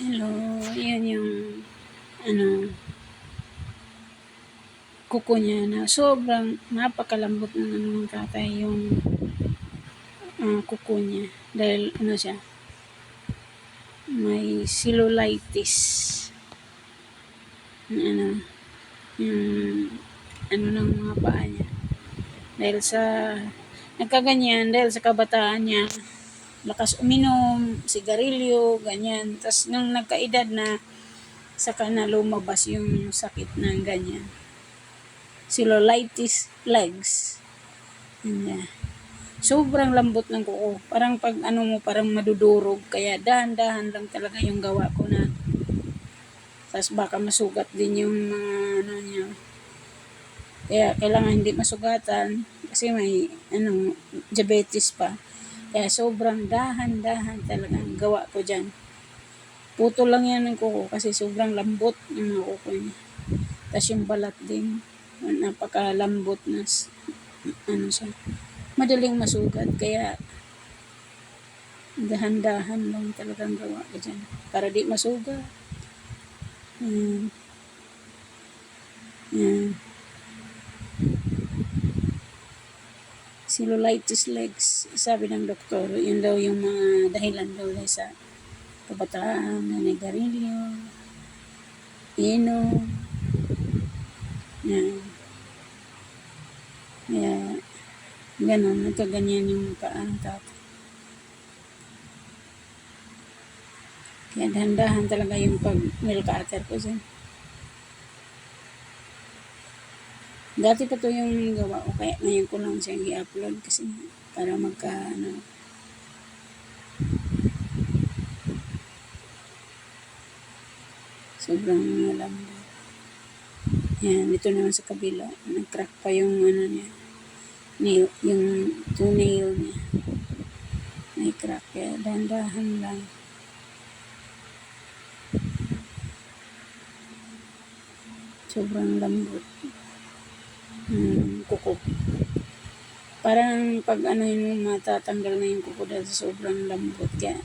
Hello, yun yung ano kuko niya na sobrang napakalambot ng ano ng tatay yung ah, kuko niya. Dahil ano siya may cellulitis. Ano yung ano ng mga paa niya. Dahil sa nagkaganyan dahil sa kabataan niya lakas uminom, sigarilyo, ganyan. Tapos nung nagkaedad na, saka na lumabas yung sakit ng ganyan. Cellulitis legs. Ganyan. Sobrang lambot ng kuko. Parang pag ano mo, parang madudurog. Kaya dahan-dahan lang talaga yung gawa ko na. Tapos baka masugat din yung mga ano niya. Kaya kailangan hindi masugatan kasi may ano, diabetes pa. Kaya sobrang dahan-dahan talagang gawa ko dyan. Puto lang yan ng kuko kasi sobrang lambot ng mga kuko niya. Tapos yung balat din, napakalambot na ano siya. Madaling masugat kaya dahan-dahan lang talagang gawa ko dyan. Para di masugat. Yan. Yan. Cellulitis legs, sabi ng doktor, yun daw yung mga dahilan daw dahil sa kabataan na negarilyo, inom, yan. Kaya, ganun, nagkaganyan yung paa ng tatay. Kaya dahan-dahan talaga yung pag milk cutter ko dyan. Dati pa to yung gawa ko, kaya ngayon ko lang siyang i-upload kasi para magka, ano, sobrang malambot. Yan, ito naman sa kabila, nag-crack pa yung ano niya, nail, yung two nail niya. May crack, kaya dahan-dahan lang. Sobrang lambot hmm, kuko. Parang pag ano yun, matatanggal na yung kuko dahil sobrang lambot. Kaya,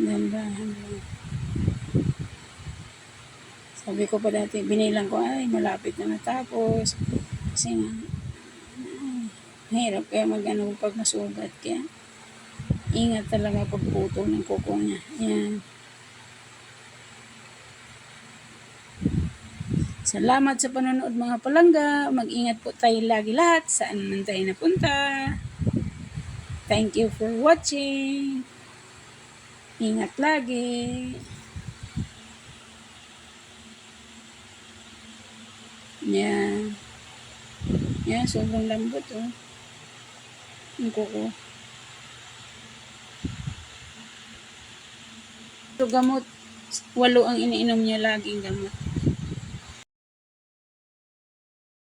dandahan lang. Sabi ko pa dati, binilang ko, ay, malapit na natapos. Kasi nga, ay, mahirap kaya mag ano, pag masugat. Kaya, ingat talaga pagputol ng kuko niya. Yan. Salamat sa panonood mga palangga. Mag-ingat po tayo lagi lahat saan man tayo napunta. Thank you for watching. Ingat lagi. Yan. Yan, sobrang lambot oh. Ang kuko. Ito gamot. Walo ang iniinom niya laging gamot.